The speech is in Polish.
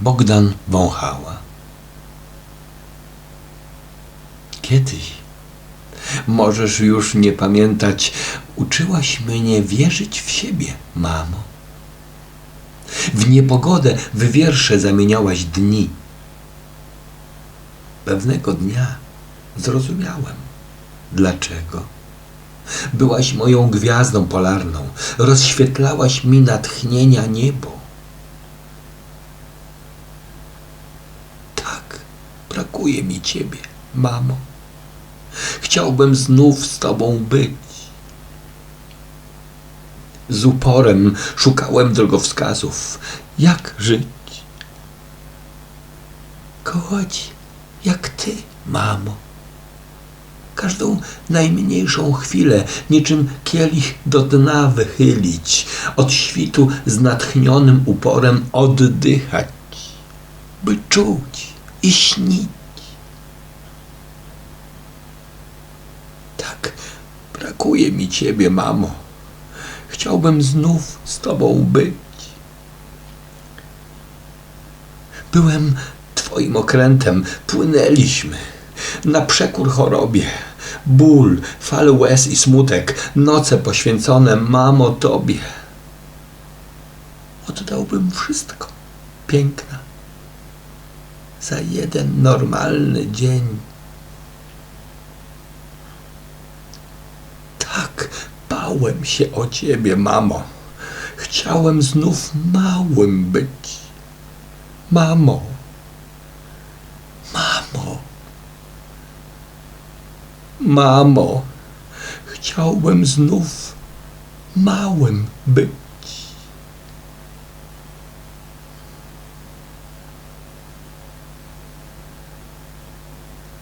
Bogdan Wąchała. Kiedyś, możesz już nie pamiętać, uczyłaś mnie wierzyć w siebie, mamo. W niepogodę w wiersze zamieniałaś dni. Pewnego dnia zrozumiałem, dlaczego. Byłaś moją gwiazdą polarną, rozświetlałaś mi natchnienia niebo. Tak, brakuje mi ciebie, mamo. Chciałbym znów z tobą być. Z uporem szukałem drogowskazów, jak żyć. Kochać jak ty, mamo. Każdą najmniejszą chwilę, niczym kielich do dna wychylić, od świtu z natchnionym uporem oddychać, by czuć i śnić. Tak, brakuje mi ciebie, mamo. Chciałbym znów z tobą być. Byłem twoim okrętem, płynęliśmy na przekór chorobie. Ból, fale łez i smutek, noce poświęcone, mamo, tobie. Oddałbym wszystko, piękna, za jeden normalny dzień. Tak bałem się o ciebie, mamo. Chciałem znów małym być. Mamo. Mamo. Mamo. Chciałbym znów małym być.